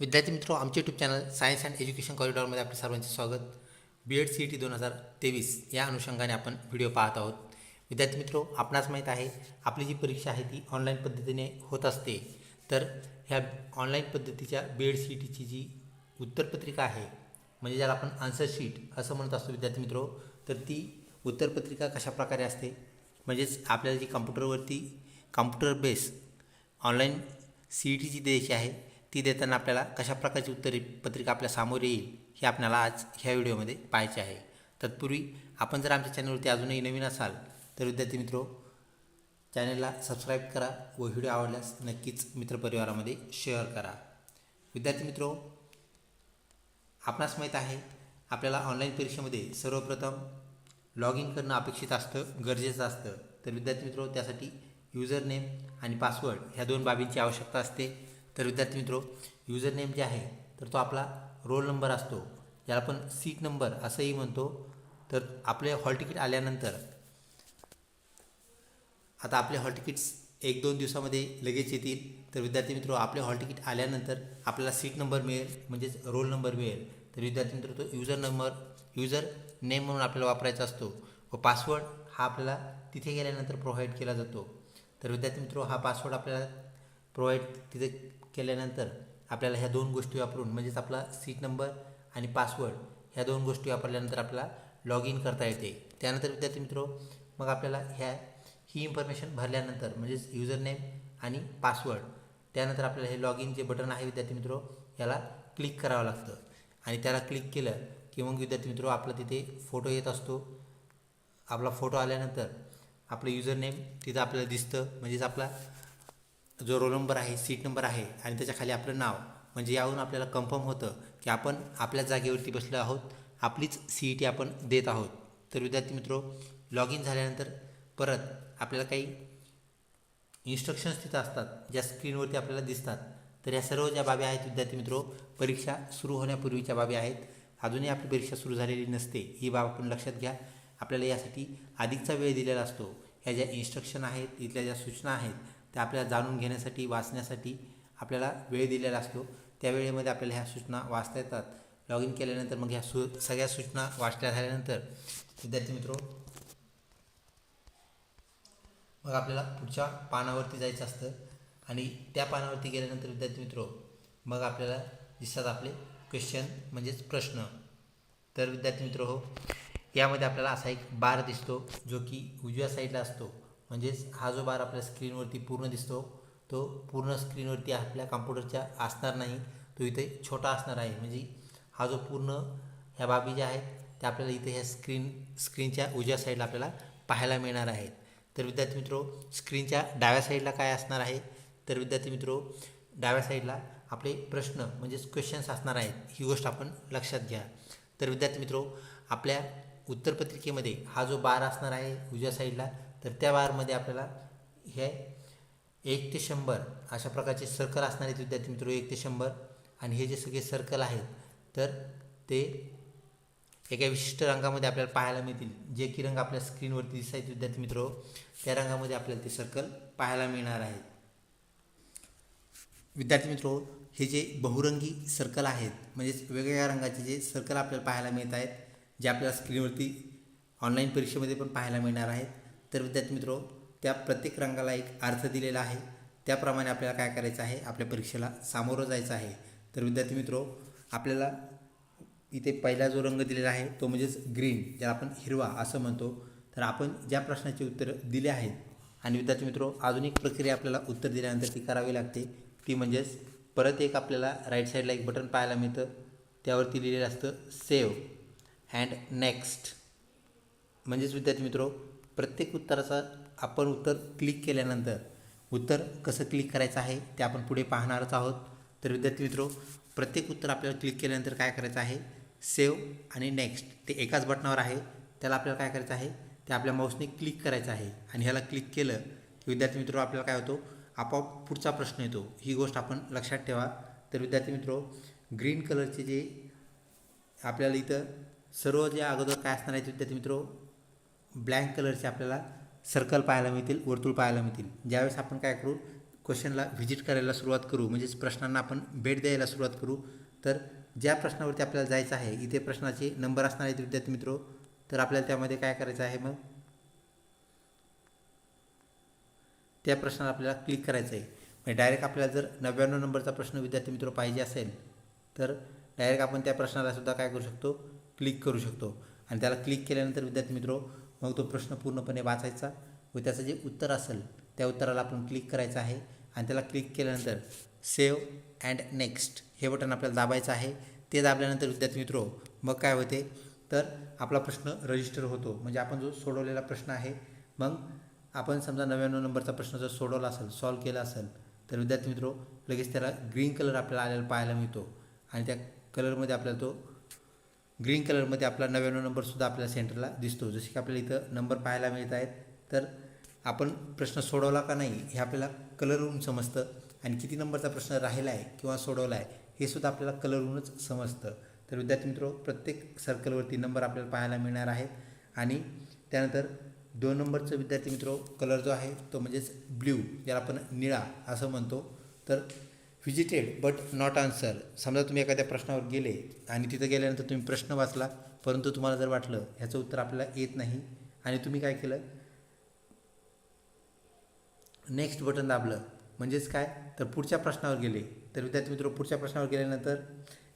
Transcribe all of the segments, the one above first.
विद्यार्थी मित्रो आमचे YouTube channel science and education कॉरिडॉरमध्ये आपले सर्वांचे स्वागत. B Ed C E T दोन हजार तेवीस या अनुषंगाने आपण व्हिडिओ पाहत आहोत. विद्यार्थी मित्रो आपणास माहीत आहे आपली जी परीक्षा आहे ती ऑनलाईन पद्धतीने होत असते. तर ह्या ऑनलाईन पद्धतीच्या बी एड सी ई टीची जी उत्तरपत्रिका आहे म्हणजे ज्याला आपण आन्सर शीट असं म्हणत असतो विद्यार्थी मित्रो तर ती उत्तरपत्रिका कशा प्रकारे असते? म्हणजेच आपल्याला जी कम्प्युटरवरती computer base online C E T जी द्यायची आहे ती देताना आपल्याला कशा प्रकारची उत्तरी पत्रिका आपल्यासमोर येईल हे आपल्याला आज ह्या व्हिडिओमध्ये पाहायचे आहे. तत्पूर्वी आपण जर आमच्या चॅनलवरती अजूनही नवीन असाल तर विद्यार्थी मित्रो चॅनलला सबस्क्राईब करा व व्हिडिओ आवडल्यास नक्कीच मित्रपरिवारामध्ये शेअर करा. विद्यार्थी मित्रो आपणास माहीत आहे आपल्याला ऑनलाईन परीक्षेमध्ये सर्वप्रथम लॉग इन करणं अपेक्षित असतं गरजेचं असतं. तर विद्यार्थी मित्रो त्यासाठी युजर नेम आणि पासवर्ड ह्या दोन बाबींची आवश्यकता असते. तर विद्यार्थी मित्रो युजर नेम जे आहे तर तो आपला रोल नंबर असतो. ज्याला आपण सीट नंबर असंही म्हणतो. तर आपले हॉल तिकीट आल्यानंतर आता आपले हॉल तिकीट्स एक दोन दिवसामध्ये लगेच येतील. तर विद्यार्थी मित्रो आपले हॉल तिकीट आल्यानंतर आपल्याला सीट नंबर मिळेल म्हणजेच रोल नंबर मिळेल. तर विद्यार्थी मित्र तो युजर नंबर युजर नेम म्हणून आपल्याला वापरायचा असतो. व पासवर्ड हा आपल्याला तिथे गेल्यानंतर प्रोव्हाइड केला जातो. तर विद्यार्थी मित्रो हा पासवर्ड आपल्याला प्रोव्हाइड तिथे केल्यानंतर आपल्याला ह्या दोन गोष्टी वापरून म्हणजेच आपला सीट नंबर आणि पासवर्ड ह्या दोन गोष्टी वापरल्यानंतर आपला लॉग इन करता येते. त्यानंतर विद्यार्थी मित्रो मग आपल्याला ह्या ही इन्फॉर्मेशन भरल्यानंतर म्हणजेच युजर नेम आणि पासवर्ड त्यानंतर आपल्याला हे लॉग इन जे बटन आहे विद्यार्थी मित्रो याला क्लिक करावं लागतं. आणि त्याला क्लिक केलं की मग विद्यार्थी मित्रो आपला तिथे फोटो येत असतो. आपला फोटो आल्यानंतर आपलं युजर नेम तिथं आपल्याला दिसतं. म्हणजेच आपला जो रोल नंबर आहे सीट नंबर आहे आणि त्याच्याखाली आपलं नाव म्हणजे यावरून आपल्याला कन्फर्म होतं की आपण आपल्या जागेवरती बसलो आहोत आपलीच सी ई टी आपण देत आहोत. तर विद्यार्थी मित्रो लॉग इन झाल्यानंतर परत आपल्याला काही इन्स्ट्रक्शन्स तिथं असतात ज्या स्क्रीनवरती आपल्याला दिसतात. तर या सर्व ज्या बाबी आहेत विद्यार्थी मित्रो परीक्षा सुरू होण्यापूर्वीच्या बाबी आहेत. अजूनही आपली परीक्षा सुरू झालेली नसते ही बाब आपण लक्षात घ्या. आपल्याला यासाठी अधिकचा वेळ दिलेला असतो. ह्या ज्या इन्स्ट्रक्शन आहेत इथल्या ज्या सूचना आहेत त्या आपल्याला जाणून घेण्यासाठी वाचण्यासाठी आपल्याला वेळ दिलेला असतो. त्या वेळेमध्ये आपल्याला ह्या सूचना वाचता येतात. लॉग इन केल्यानंतर मग ह्या सु सगळ्या सूचना वाचल्या झाल्यानंतर विद्यार्थी मित्रो मग आपल्याला पुढच्या पानावरती जायचं असतं. आणि त्या पानावरती गेल्यानंतर विद्यार्थी मित्रो मग आपल्याला दिसतात आपले क्वेश्चन म्हणजेच प्रश्न. तर विद्यार्थी मित्र हो यामध्ये आपल्याला असा एक बार दिसतो जो की उजव्या साईडला असतो. म्हणजेच हा जो बार आपल्या स्क्रीनवरती पूर्ण दिसतो तो पूर्ण स्क्रीनवरती आपल्या कॉम्प्युटरच्या असणार नाही तो इथे छोटा असणार आहे. म्हणजे हा जो पूर्ण ह्या बाबी ज्या आहेत त्या आपल्याला इथे ह्या स्क्रीन स्क्रीनच्या उजव्या साईडला आपल्याला पाहायला मिळणार आहेत. तर विद्यार्थी मित्रो स्क्रीनच्या डाव्या साईडला काय असणार आहे? तर विद्यार्थी मित्रो डाव्या साईडला आपले प्रश्न म्हणजेच क्वेश्चन्स असणार आहेत. ही गोष्ट आपण लक्षात घ्या. तर विद्यार्थी मित्रो आपल्या उत्तरपत्रिकेमध्ये हा जो बार असणार आहे उजव्या साईडला तर त्या बारमध्ये आपल्याला हे एक ते शंभर अशा प्रकारचे सर्कल असणारे विद्यार्थी मित्र एक ते शंभर. आणि हे जे सगळे सर्कल आहेत तर ते एका विशिष्ट रंगामध्ये आपल्याला पाहायला मिळतील. जे की रंग आपल्या स्क्रीनवरती दिसायचे विद्यार्थी मित्र त्या रंगामध्ये आपल्याला ते सर्कल पाहायला मिळणार आहेत. विद्यार्थी मित्रो हे जे बहुरंगी सर्कल आहेत म्हणजेच वेगवेगळ्या रंगाचे जे सर्कल आपल्याला पाहायला मिळत आहेत जे आपल्याला स्क्रीनवरती ऑनलाईन परीक्षेमध्ये पण पाहायला मिळणार आहेत. तर विद्यार्थी मित्रो त्या प्रत्येक रंगाला एक अर्थ दिलेला आहे. त्याप्रमाणे आपल्याला काय करायचं आहे? आपल्या परीक्षेला सामोरं जायचं आहे. तर विद्यार्थी मित्रो आपल्याला इथे पहिला जो रंग दिलेला आहे तो म्हणजेच ग्रीन ज्याला आपण हिरवा असं म्हणतो. तर आपण ज्या प्रश्नाचे उत्तर दिले आहेत आणि विद्यार्थी मित्रो अजून एक प्रक्रिया आपल्याला उत्तर दिल्यानंतर ती करावी लागते. ती म्हणजेच परत एक आपल्याला राईट साईडला एक बटन पाहायला मिळतं. त्यावरती लिहिलेलं असतं सेव्ह अँड नेक्स्ट म्हणजेच विद्यार्थी मित्रो प्रत्येक उत्तराचा आपण उत्तर क्लिक केल्यानंतर उत्तर कसं क्लिक करायचं आहे ते आपण पुढे पाहणारच आहोत. तर विद्यार्थी मित्रो प्रत्येक उत्तर आपल्याला क्लिक केल्यानंतर काय करायचं आहे? सेव्ह आणि नेक्स्ट ते एकाच बटनावर आहे. त्याला आपल्याला काय करायचं आहे? ते आपल्या माऊसने क्लिक करायचं आहे. आणि ह्याला क्लिक केलं की विद्यार्थी मित्रो आपल्याला काय होतो? आपोआप पुढचा प्रश्न येतो. ही गोष्ट आपण लक्षात ठेवा. तर विद्यार्थी मित्रो ग्रीन कलरचे जे आपल्याला इथं सर्व जे अगोदर काय असणार आहेत विद्यार्थी मित्रो ब्लँक कलरचे आपल्याला सर्कल पाहायला मिळतील वर्तुळ पाहायला मिळतील. ज्यावेळेस आपण काय करू क्वेश्चनला व्हिजिट करायला सुरुवात करू म्हणजेच प्रश्नांना आपण भेट द्यायला सुरुवात करू तर ज्या प्रश्नावरती आपल्याला जायचं आहे इथे प्रश्नाचे नंबर असणार आहेत विद्यार्थी मित्रो तर आपल्याला त्यामध्ये काय करायचं आहे मग? त्या प्रश्नाला आपल्याला क्लिक करायचं आहे म्हणजे डायरेक्ट आपल्याला जर नव्याण्णव नंबरचा प्रश्न विद्यार्थी मित्र पाहिजे असेल तर डायरेक्ट आपण त्या प्रश्नाला सुद्धा काय करू शकतो? क्लिक करू शकतो. आणि त्याला क्लिक केल्यानंतर विद्यार्थी मित्रो मग तो प्रश्न पूर्णपणे वाचायचा व त्याचं जे उत्तर असेल त्या उत्तराला आपण क्लिक करायचं आहे. आणि त्याला क्लिक केल्यानंतर सेव्ह अँड नेक्स्ट हे बटन आपल्याला दाबायचं आहे. ते दाबल्यानंतर विद्यार्थी मित्रो मग काय होते? तर आपला प्रश्न रजिस्टर होतो. म्हणजे आपण जो सोडवलेला प्रश्न आहे मग आपण समजा नव्याण्णव नंबरचा प्रश्न जर सोडवला असेल सॉल्व केला असेल तर विद्यार्थी मित्रो लगेच त्याला ग्रीन कलर आपल्याला आलेला पाहायला मिळतो. आणि त्या कलरमध्ये आपल्याला तो ग्रीन कलरमध्ये आपला नव्याण्णव नंबरसुद्धा आपल्याला सेंटरला दिसतो. जसे की आपल्याला इथं नंबर पाहायला मिळत आहेत. तर आपण प्रश्न सोडवला का नाही हे आपल्याला कलरवरून समजतं. आणि किती नंबरचा प्रश्न राहिला आहे किंवा सोडवला आहे हे सुद्धा आपल्याला कलरवरूनच समजतं. तर विद्यार्थी मित्रो प्रत्येक सर्कलवरती नंबर आपल्याला पाहायला मिळणार आहे. आणि त्यानंतर दोन नंबरचं विद्यार्थी मित्रो कलर जो आहे तो म्हणजेच ब्ल्यू ज्याला आपण निळा असं म्हणतो. तर व्हिजिटेड बट नॉट आन्सर. समजा तुम्ही एखाद्या प्रश्नावर गेले आणि तिथं गेल्यानंतर तुम्ही प्रश्न वाचला परंतु तुम्हाला जर वाटलं ह्याचं उत्तर आपल्याला येत नाही आणि तुम्ही काय केलं? नेक्स्ट बटन दाबलं. म्हणजेच काय? तर पुढच्या प्रश्नावर गेले. तर विद्यार्थी मित्र पुढच्या प्रश्नावर गेल्यानंतर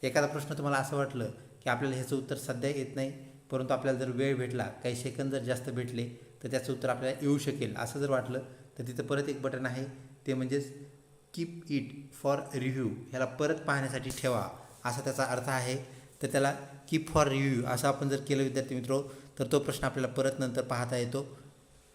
एखादा प्रश्न तुम्हाला असं वाटलं की आपल्याला ह्याचं उत्तर सध्या येत नाही परंतु आपल्याला जर वेळ भेटला काही सेकंद जर जास्त भेटले तर त्याचं उत्तर आपल्याला येऊ शकेल. असं जर वाटलं तर तिथं परत एक बटन आहे. ते म्हणजेच कीप इट फॉर रिव्ह्यू ह्याला परत पाहण्यासाठी ठेवा असा त्याचा अर्थ आहे. तर त्याला कीप फॉर रिव्ह्यू असं आपण जर केलं विद्यार्थी मित्रो तर तो प्रश्न आपल्याला परत नंतर पाहता येतो.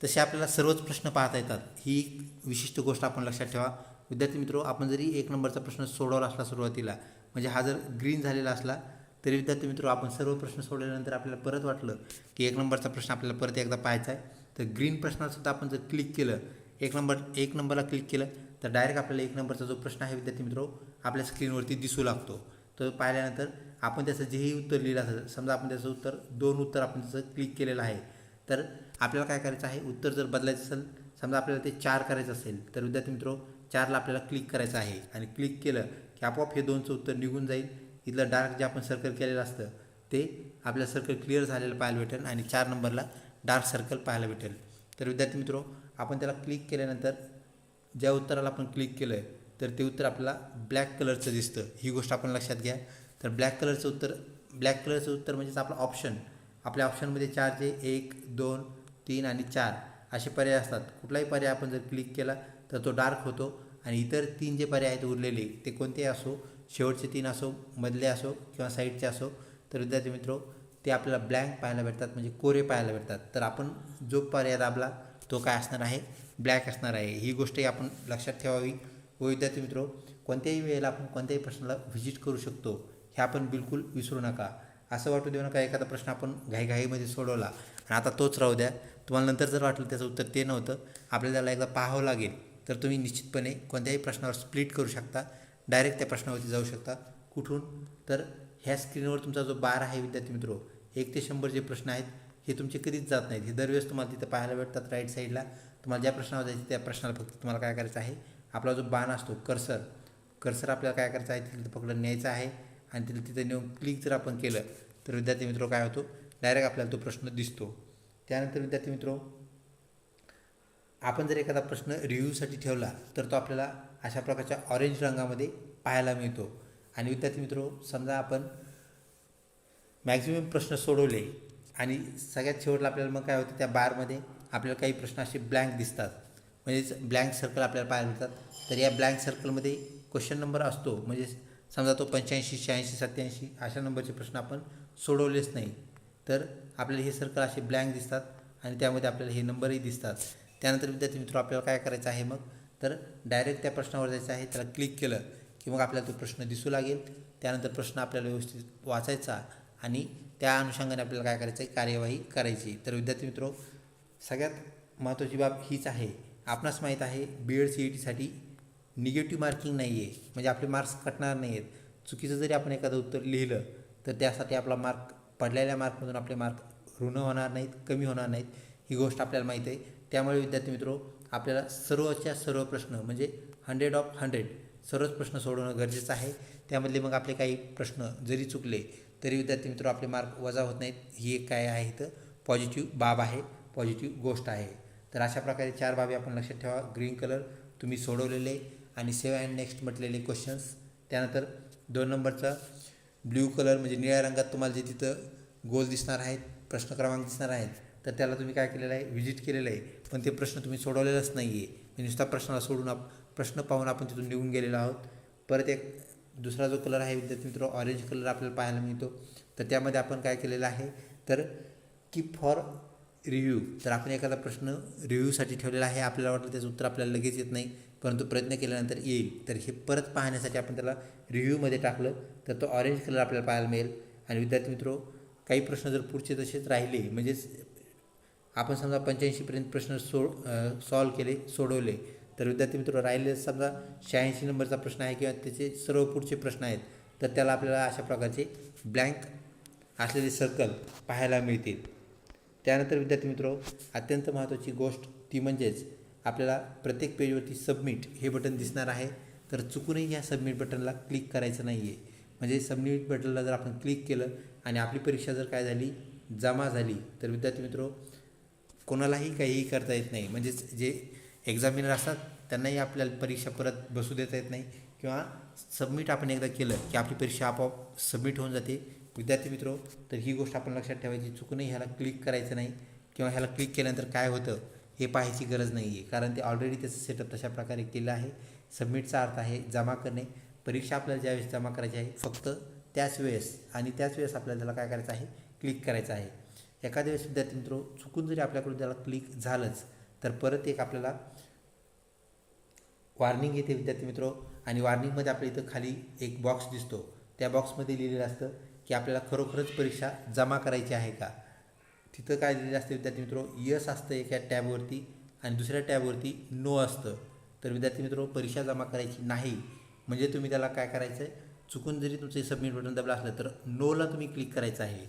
तसे आपल्याला सर्वच प्रश्न पाहता येतात. ही एक विशिष्ट गोष्ट आपण लक्षात ठेवा. विद्यार्थी मित्रो आपण जरी एक नंबरचा प्रश्न सोडवला असला सुरुवातीला म्हणजे हा जर ग्रीन झालेला असला तरी विद्यार्थी मित्रो आपण सर्व प्रश्न सोडल्यानंतर आपल्याला परत वाटलं की एक नंबरचा प्रश्न आपल्याला परत एकदा पाहायचा आहे. तर ग्रीन प्रश्नासुद्धा आपण जर क्लिक केलं एक नंबर एक नंबरला क्लिक केलं तर डायरेक्ट आपल्याला एक नंबरचा जो प्रश्न आहे विद्यार्थी मित्रो आपल्या स्क्रीनवरती दिसू लागतो. तर पाहिल्यानंतर आपण त्याचं जेही उत्तर लिहिलं असेल समजा आपण त्याचं उत्तर दोन उत्तर आपण त्याचं क्लिक केलेलं आहे. तर आपल्याला काय करायचं आहे? उत्तर जर बदलायचं असेल समजा आपल्याला ते चार करायचं असेल तर विद्यार्थी मित्रो चारला आपल्याला क्लिक करायचं आहे. आणि क्लिक केलं की आपोआप हे दोनचं उत्तर निघून जाईल. इथलं डार्क जे आपण सर्कल केलेलं असतं ते आपल्या सर्कल क्लिअर झालेलं पाहायला भेटेल आणि चार नंबरला डार्क सर्कल पाहायला भेटेल. तर विद्यार्थी मित्रो आपण त्याला क्लिक केल्यानंतर ज्या उत्तराला आपण क्लिक केलं आहे तर ते उत्तर आपल्याला ब्लॅक कलरचं दिसतं. ही गोष्ट आपण लक्षात घ्या. तर ब्लॅक कलरचं उत्तर ब्लॅक कलरचं उत्तर म्हणजेच आपलं ऑप्शन आपल्या ऑप्शनमध्ये चार जे एक दोन तीन आणि चार असे पर्याय असतात. कुठलाही पर्याय आपण जर क्लिक केला तर तो डार्क होतो. आणि इतर तीन जे पर्याय आहेत उरलेले ते कोणतेही असो शेवटचे तीन असो मधले असो किंवा साईडचे असो तर विद्यार्थी मित्रो ते आपल्याला ब्लँक पाहायला भेटतात. म्हणजे कोरे पाहायला भेटतात. तर आपण जो पर्याय दाबला तो काय असणार आहे? ब्लॅक असणार आहे. ही गोष्टही आपण लक्षात ठेवावी. व विद्यार्थी मित्रो कोणत्याही वेळेला आपण कोणत्याही प्रश्नाला व्हिजिट करू शकतो हे आपण बिलकुल विसरू नका. असं वाटू देऊ नका एखादा प्रश्न आपण घाईघाईमध्ये सोडवला आणि आता तोच राहू द्या. तुम्हाला नंतर जर वाटलं त्याचं उत्तर ते नव्हतं आपल्याला त्याला एकदा पाहावं लागेल. तर तुम्ही निश्चितपणे कोणत्याही प्रश्नावर स्प्लिट करू शकता. डायरेक्ट त्या प्रश्नावरती जाऊ शकता. कुठून? तर ह्या स्क्रीनवर तुमचा जो बार आहे विद्यार्थी मित्रो एक ते शंभर जे प्रश्न आहेत हे तुमचे कधीच जात नाहीत. हे दरवेळेस तुम्हाला तिथं पाहायला भेटतात राईट साईडला तुम्हाला ज्या प्रश्नावर जायचं त्या प्रश्नाला फक्त तुम्हाला काय करायचं आहे आपला जो बाण असतो कर्सर कर्सर आपल्याला काय करायचं आहे तिथं पकडून न्यायचं आहे आणि तिथं तिथं नेऊन क्लिक जर आपण केलं तर विद्यार्थी मित्र काय होतो? डायरेक्ट आपल्याला तो प्रश्न दिसतो. त्यानंतर विद्यार्थी मित्रो आपण जर एखादा प्रश्न रिव्ह्यूसाठी ठेवला तर तो आपल्याला अशा प्रकारच्या ऑरेंज रंगामध्ये पाहायला मिळतो. आणि विद्यार्थी मित्रो समजा आपण मॅक्झिमम प्रश्न सोडवले आणि सगळ्यात शेवटला आपल्याला मग काय होतं? त्या बारमध्ये आपल्याला काही प्रश्न असे ब्लँक दिसतात. म्हणजेच ब्लँक सर्कल आपल्याला पाहायला मिळतात. तर या ब्लँक सर्कलमध्ये क्वेश्चन नंबर असतो. म्हणजे समजा तो पंच्याऐंशी शहाऐंशी सत्याऐंशी अशा नंबरचे प्रश्न आपण सोडवलेच नाही. तर आपल्याला हे सर्कल असे ब्लँक दिसतात आणि त्यामध्ये आपल्याला हे नंबरही दिसतात. त्यानंतर विद्यार्थी मित्र आपल्याला काय करायचं आहे मग? तर डायरेक्ट त्या प्रश्नावर जायचं आहे. त्याला क्लिक केलं की मग आपल्याला तो प्रश्न दिसू लागेल. त्यानंतर प्रश्न आपल्याला व्यवस्थित वाचायचा आणि त्या अनुषंगाने आपल्याला काय करायचं आहे कार्यवाही करायची. तर विद्यार्थी मित्रो सगळ्यात महत्त्वाची बाब हीच आहे. आपणास माहीत आहे बी एड सी ई टीसाठी निगेटिव्ह मार्किंग नाही आहे म्हणजे आपले मार्क्स कटणार नाही आहेत चुकीचं जरी आपण एखादं उत्तर लिहिलं तर त्यासाठी आपला मार्क पडलेल्या मार्कमधून आपले मार्क ऋण होणार नाहीत कमी होणार नाहीत ही गोष्ट आपल्याला माहीत आहे. त्यामुळे विद्यार्थी मित्रो आपल्याला सर्वच्या सर्व प्रश्न म्हणजे हंड्रेड ऑफ हंड्रेड सर्वच प्रश्न सोडवणं गरजेचं आहे. त्यामधले मग आपले काही प्रश्न जरी चुकले तरी विद्यार्थी मित्र आपले मार्क वजा होत नाहीत. ही एक काय आहे तर पॉझिटिव्ह बाब आहे. पॉझिटिव्ह गोष्ट आहे. तर अशा प्रकारे चार बाबी आपण लक्षात ठेवा. ग्रीन कलर तुम्ही सोडवलेले आणि सेव्ह अँड नेक्स्ट म्हटलेले क्वेश्चन्स त्यानंतर दोन नंबरचा ब्ल्यू कलर म्हणजे निळ्या रंगात तुम्हाला जे तिथं गोल दिसणार आहेत प्रश्न क्रमांक दिसणार आहेत तर त्याला तुम्ही काय केलेलं आहे? व्हिजिट केलेलं आहे. पण ते प्रश्न तुम्ही सोडवलेलंच नाही आहे म्हणजे नुसता प्रश्नाला सोडून आप प्रश्न पाहून आपण तिथून निघून गेलेलो आहोत. परत एक दुसरा जो कलर आहे विद्यार्थी मित्र ऑरेंज कलर आपल्याला पाहायला मिळतो. तर त्यामध्ये आपण काय केलेलं आहे? तर की फॉर रिव्ह्यू तर आपण एखादा प्रश्न रिव्ह्यूसाठी ठेवलेला आहे आपल्याला वाटलं त्याचं उत्तर आपल्याला लगेच येत नाही परंतु प्रयत्न केल्यानंतर येईल. तर हे परत पाहण्यासाठी आपण त्याला रिव्ह्यूमध्ये टाकलं तर तो ऑरेंज कलर आपल्याला पाहायला मिळेल. आणि विद्यार्थी मित्रो काही प्रश्न जर पुढचे तसेच राहिले म्हणजेच आपण समजा पंच्याऐंशीपर्यंत प्रश्न सो सॉल्व केले सोडवले तर विद्यार्थी मित्र राहिले समजा शहाऐंशी नंबरचा प्रश्न आहे किंवा त्याचे सर्व पुढचे प्रश्न आहेत तर त्याला आपल्याला अशा प्रकारचे ब्लँक असलेले सर्कल पाहायला मिळतील. त्यानंतर विद्यार्थी मित्र अत्यंत महत्त्वाची गोष्ट ती म्हणजेच आपल्याला प्रत्येक पेजवरती सबमिट हे बटन दिसणार आहे. तर चुकूनही या सबमिट बटनला क्लिक करायचं नाही आहे म्हणजे सबमिट बटनला जर आपण क्लिक केलं आणि आपली परीक्षा जर काय झाली जमा झाली तर विद्यार्थी मित्र कोणालाही काहीही करता येत नाही. म्हणजेच जे एक्झामिनर असतात त्यांनाही आपल्याला परीक्षा परत बसू देता येत नाही. किंवा सबमिट आपण एकदा केलं की आपली परीक्षा आपोआप सबमिट होऊन जाते. विद्यार्थी मित्रो तर ही गोष्ट आपण लक्षात ठेवायची. चुकूनही ह्याला क्लिक करायचं नाही किंवा ह्याला क्लिक केल्यानंतर काय होतं हे पाहायची गरज नाही आहे कारण ते ऑलरेडी त्याचं सेटअप तशा प्रकारे केलं आहे. सबमिटचा अर्थ आहे जमा करणे. परीक्षा आपल्याला ज्यावेळेस जमा करायची आहे फक्त त्याच वेळेस आणि त्याच वेळेस आपल्याला त्याला काय करायचं आहे? क्लिक करायचं आहे. एखाद्या वेळेस विद्यार्थी मित्र चुकून जरी आपल्याकडून त्याला क्लिक झालंच तर परत एक आपल्याला वार्निंग येते विद्यार्थी मित्र. आणि वार्निंगमध्ये आपल्या इथं खाली एक बॉक्स दिसतो. त्या बॉक्समध्ये लिहिलेलं असतं की आपल्याला खरोखरच परीक्षा जमा करायची आहे का? तिथं काय दिलेलं असतं विद्यार्थी मित्रो? यस असतं एका टॅबवरती आणि दुसऱ्या टॅबवरती नो असतं. तर विद्यार्थी मित्रो परीक्षा जमा करायची नाही म्हणजे तुम्ही त्याला काय करायचं आहे चुकून जरी तुमचं सबमिट बटन दबलं असलं तर नोला तुम्ही क्लिक करायचं आहे.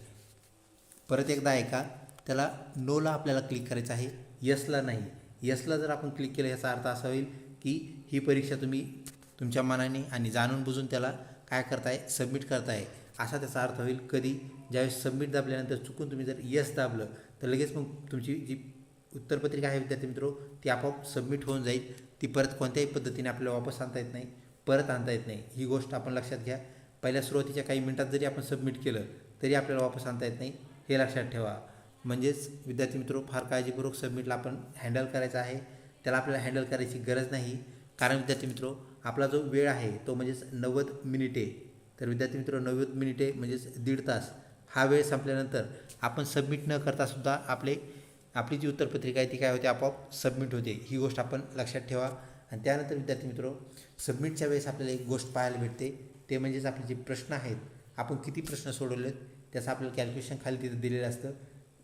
परत एकदा ऐका त्याला नोला आपल्याला क्लिक करायचं आहे यसला नाही. यसला जर आपण क्लिक केलं याचा अर्थ असा होईल की ही परीक्षा तुम्ही तुमच्या मनाने आणि जाणून बुजून त्याला काय करताय? सबमिट करताय. असा त्याचा अर्थ होईल कधी ज्यावेळेस सबमिट दाबल्यानंतर चुकून तुम्ही जर यस दाबलं तर लगेच मग तुमची जी उत्तरपत्रिका आहे विद्यार्थी मित्रो ती आपोआप सबमिट होऊन जाईल. ती परत कोणत्याही पद्धतीने आपल्याला वापस आणता येत नाही परत आणता येत नाही. ही गोष्ट आपण लक्षात घ्या. पहिल्या सुरुवातीच्या काही मिनटात जरी आपण सबमिट केलं तरी आपल्याला वापस आणता येत नाही. हे लक्षात ठेवा. म्हणजेच विद्यार्थी मित्रो फार काळजीपूर्वक सबमिटला आपण हँडल करायचं आहे. त्याला आपल्याला हँडल करायची गरज नाही. कारण विद्यार्थी मित्रो आपला जो वेळ आहे तो म्हणजेच नव्वद मिनिटे. तर विद्यार्थी मित्र नव्वद मिनिटे म्हणजेच दीड तास हा वेळ संपल्यानंतर आपण सबमिट न करता सुद्धा आपले आपली जी उत्तरपत्रिका आहे ती काय होते? आपोआप सबमिट होते. ही गोष्ट आपण लक्षात ठेवा. आणि त्यानंतर विद्यार्थी मित्रो सबमिटच्या वेळेस आपल्याला एक गोष्ट पाहायला भेटते. ते म्हणजेच आपले जे प्रश्न आहेत आपण किती प्रश्न सोडवले त्याचं आपल्याला कॅल्क्युलेशन खाली तिथं दिलेलं असतं.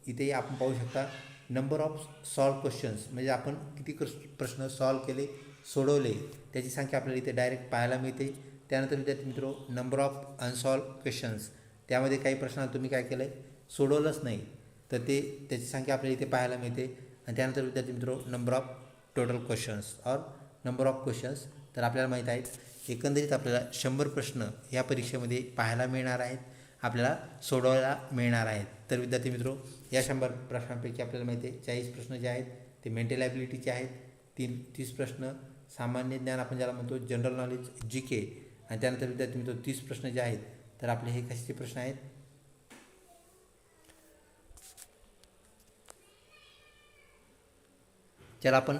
इथे आपण पाहू शकता नंबर ऑफ सॉल्व क्वेश्चन्स म्हणजे आपण किती प्रश्न सॉल्व केले सोडवले त्याची संख्या आपल्याला इथे डायरेक्ट पाहायला मिळते. त्यानंतर विद्यार्थी मित्रो नंबर ऑफ अनसॉल्व क्वेश्चन्स त्यामध्ये काही प्रश्न तुम्ही काय केलं आहे सोडवलंच नाही. तर ते त्याची संख्या आपल्याला इथे पाहायला मिळते. आणि त्यानंतर विद्यार्थी मित्रो number of total questions or number of questions तर आपल्याला माहीत आहेत एकंदरीत आपल्याला शंभर प्रश्न या परीक्षेमध्ये पाहायला मिळणार आहेत. आपल्याला सोडवायला मिळणार आहेत. तर विद्यार्थी मित्रो या शंभर प्रश्नांपैकी आपल्याला माहिती आहे चाळीस प्रश्न जे आहेत ते मेंटल ॲबिलिटीचे आहेत. तीन तीस प्रश्न सामान्य ज्ञान आपण ज्याला म्हणतो जनरल नॉलेज जी के आणि त्यानंतर विद्यार्थी मित्र तीस प्रश्न जे आहेत तर आपले हे कशाचे प्रश्न आहेत. ज्याला आपण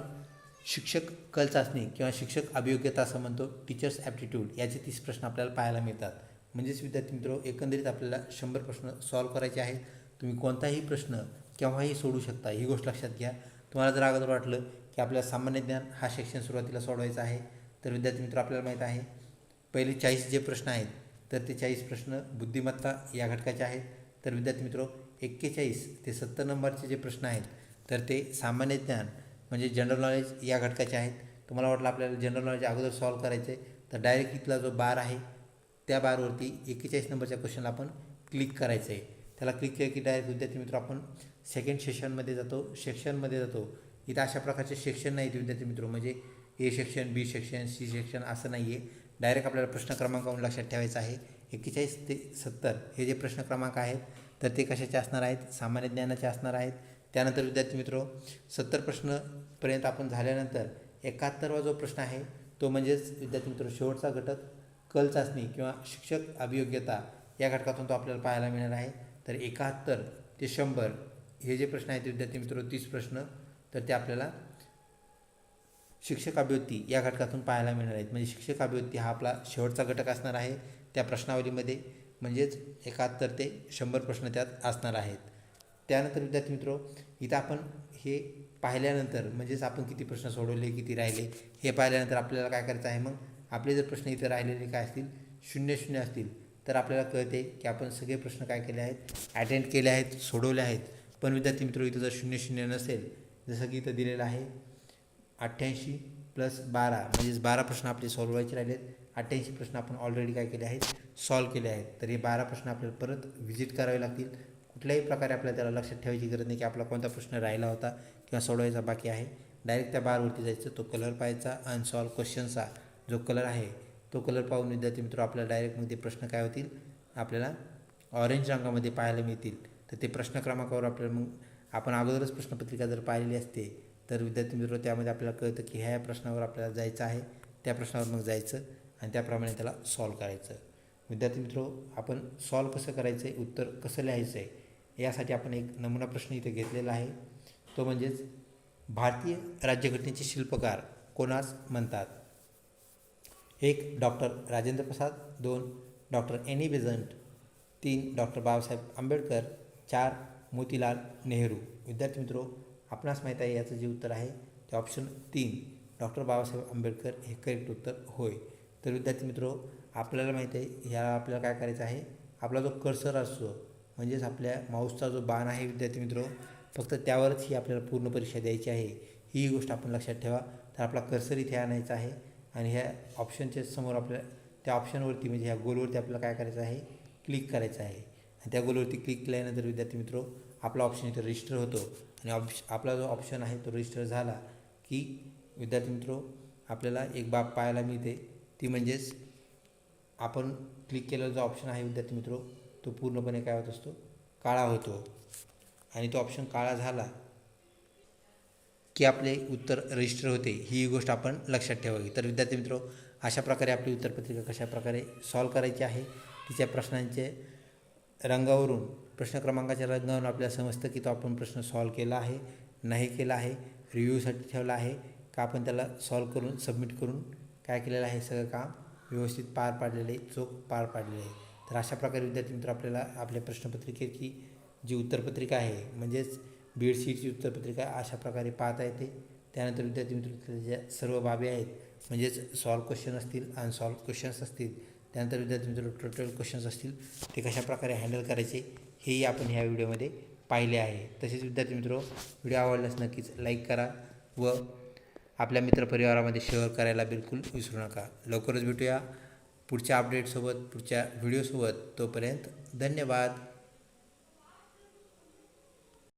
शिक्षक कल चाचणी किंवा शिक्षक अभियोग्यता असं म्हणतो टीचर्स ॲप्टिट्यूड याचे तीस प्रश्न आपल्याला पाहायला मिळतात. म्हणजेच विद्यार्थी मित्र एकंदरीत आपल्याला शंभर प्रश्न सॉल्व करायचे आहेत. तुम्ही कोणताही प्रश्न केव्हाही सोडू शकता ही गोष्ट लक्षात घ्या. तुम्हाला जर अगोदर वाटलं की आपल्याला सामान्य ज्ञान हा सेक्शन सुरुवातीला सोडवायचा आहे तर विद्यार्थी मित्र आपल्याला माहीत आहे पहिले चाळीस जे प्रश्न आहेत तर ते चाळीस प्रश्न बुद्धिमत्ता या घटकाचे आहेत. तर विद्यार्थी मित्र एक्केचाळीस ते सत्तर नंबरचे जे प्रश्न आहेत तर ते सामान्य ज्ञान म्हणजे जनरल नॉलेज या घटकाचे आहेत. तुम्हाला वाटलं आपल्याला जनरल नॉलेज अगोदर सॉल्व करायचं आहे तर डायरेक्ट इथला जो बार आहे त्या बारवरती एक्केचाळीस नंबरच्या क्वेश्चनला आपण क्लिक करायचं आहे त्याला क्लिक केलं की डायरेक्ट विद्यार्थी मित्र आपण सेकंड सेशनमध्ये जातो सेक्शनमध्ये जातो. इथं अशा प्रकारचे सेक्शन नाहीत विद्यार्थी मित्र म्हणजे A section B section C section असं नाही आहे डायरेक्ट आपल्याला प्रश्न क्रमांकावरून लक्षात ठेवायचं आहे. एक्केचाळीस ते सत्तर हे जे प्रश्न क्रमांक आहेत तर ते कशाचे असणार आहेत? सामान्य ज्ञानाचे असणार आहेत. त्यानंतर विद्यार्थी मित्रो सत्तर प्रश्नपर्यंत आपण झाल्यानंतर एकाहत्तरवा जो प्रश्न आहे तो म्हणजेच विद्यार्थी मित्र शेवटचा घटक कल चाचणी किंवा शिक्षक अभियोग्यता या घटकातून तो आपल्याला पाहायला मिळणार आहे. तर एकाहत्तर ते शंभर हे जे प्रश्न आहेत विद्यार्थी मित्र तीस प्रश्न तर ते आपल्याला शिक्षक अभिवृत्ती या घटकातून पाहायला मिळणार आहेत. म्हणजे शिक्षक अभिवृत्ती हा आपला शेवटचा घटक असणार आहे. त्या प्रश्नावलीमध्ये म्हणजेच एकाहत्तर ते शंभर प्रश्न त्यात असणार आहेत. त्यानंतर विद्यार्थी मित्रो इथं आपण हे पाहिल्यानंतर म्हणजेच आपण किती प्रश्न सोडवले किती राहिले हे पाहिल्यानंतर आपल्याला काय करायचं आहे मग? आपले जर प्रश्न इथं राहिलेले काय असतील? शून्य शून्य असतील. तर आपल्याला कळते की आपण सगळे प्रश्न काय केले आहेत? अटेंड केले आहेत सोडवले आहेत. पण विद्यार्थी मित्र इथं जर शून्य शून्य नसेल जसं की इथं दिलेलं आहे अठ्ठ्याऐंशी प्लस बारा म्हणजेच बारा प्रश्न आपले सॉल्व्ह व्हायचे राहिलेत. अठ्ठ्याऐंशी प्रश्न आपण ऑलरेडी काय केले आहेत? सॉल्व केले आहेत. तर हे बारा प्रश्न आपल्याला परत व्हिजिट करावे लागतील. कुठल्याही प्रकारे आपल्याला त्याला लक्षात ठेवायची गरज नाही की आपला कोणता प्रश्न राहिला होता किंवा सोडवायचा बाकी आहे. डायरेक्ट त्या बारवरती जायचं तो कलर पाहायचा अनसॉल्व क्वेश्चनचा जो कलर आहे तो कलर पाहून विद्यार्थी मित्र आपल्याला डायरेक्टमध्ये प्रश्न काय होतील? आपल्याला ऑरेंज रंगामध्ये पाहायला मिळतील. तर ते प्रश्न क्रमांकावर आपल्याला मग आपण अगोदरच प्रश्नपत्रिका जर पाहिलेली असते तर विद्यार्थी मित्र त्यामध्ये आपल्याला कळतं की ह्या प्रश्नावर आपल्याला जायचं आहे त्या प्रश्नावर मग जायचं आणि त्याप्रमाणे त्याला सॉल्व करायचं. विद्यार्थी मित्र आपण सॉल्व कसं करायचं आहे उत्तर कसं लिहायचं आहे यासाठी आपण एक नमुना प्रश्न इथे घेतलेला आहे. तो म्हणजेच भारतीय राज्यघटनेचे शिल्पकार कोणास म्हणतात? एक डॉक्टर राजेंद्र प्रसाद दोन डॉक्टर एनी. बेझंट तीन डॉक्टर बाबासाहेब आंबेडकर चार मोतीलाल नेहरू. विद्यार्थी मित्रो आपणास माहीत आहे याचं जे उत्तर आहे ते ऑप्शन तीन. डॉक्टर बाबासाहेब आंबेडकर हे करेक्ट उत्तर होय. तर विद्यार्थी मित्रो आपल्याला माहीत आहे ह्या आपल्याला काय करायचं आहे? आपला जो कर्सर असतो म्हणजेच आपल्या माऊसचा जो बाण आहे विद्यार्थी मित्रो फक्त त्यावरच ही आपल्याला पूर्ण परीक्षा द्यायची आहे. ही गोष्ट आपण लक्षात ठेवा. तर आपला कर्सर इथे आणायचा आहे आणि ह्या ऑप्शनच्या समोर आपल्या त्या ऑप्शनवरती म्हणजे ह्या गोलवरती आपल्याला काय करायचं आहे? क्लिक करायचं आहे. आणि त्या गोलवरती क्लिक केल्यानंतर विद्यार्थी मित्रो आपला ऑप्शन इथे रजिस्टर होतो. आणि ऑप्श आपला जो ऑप्शन आहे तो रजिस्टर झाला की विद्यार्थी मित्रो आपल्याला एक बाब पाहायला मिळते. ती म्हणजेच आपण क्लिक केलेला जो ऑप्शन आहे विद्यार्थी मित्रो तो पूर्णपणे काय होत असतो? काळा होतो. आणि तो ऑप्शन काळा झाला की आपले उत्तर रजिस्टर होते. ही गोष्ट आपण लक्षात ठेवावी. तर विद्यार्थी मित्रो अशा प्रकारे आपली उत्तरपत्रिका कशा प्रकारे सॉल्व करायची आहे? तिच्या प्रश्नांचे रंगावरून प्रश्न क्रमांकाच्या रंगावरून आपल्याला समजतं की तो आपण प्रश्न सॉल्व केला आहे नाही केला आहे रिव्ह्यूसाठी ठेवला आहे का आपण त्याला सॉल्व करून सबमिट करून काय केलेलं आहे सगळं काम व्यवस्थित पार पाडलेले चोख पार पाडलेलं आहे. तर अशा प्रकारे विद्यार्थी मित्र आपल्याला आपल्या प्रश्नपत्रिकेची जी उत्तरपत्रिका आहे म्हणजेच बीड सीटची उत्तरपत्रिका अशा प्रकारे पाहता येते. त्यानंतर विद्यार्थी मित्र ज्या सर्व बाबी आहेत म्हणजेच सॉल्व क्वेश्चन असतील अनसॉल्व क्वेश्चन्स असतील त्यानंतर विद्यार्थी मित्र टोटल क्वेश्चन्स असतील ते कशाप्रकारे हँडल करायचे हेही आपण ह्या व्हिडिओमध्ये पाहिले आहे. तसेच विद्यार्थी मित्र व्हिडिओ आवडल्यास नक्कीच लाईक करा व आपल्या मित्रपरिवारामध्ये शेअर करायला बिलकुल विसरू नका. लवकरच भेटूया पुढच्या अपडेटसोबत पुढच्या व्हिडिओसोबत तोपर्यंत धन्यवाद.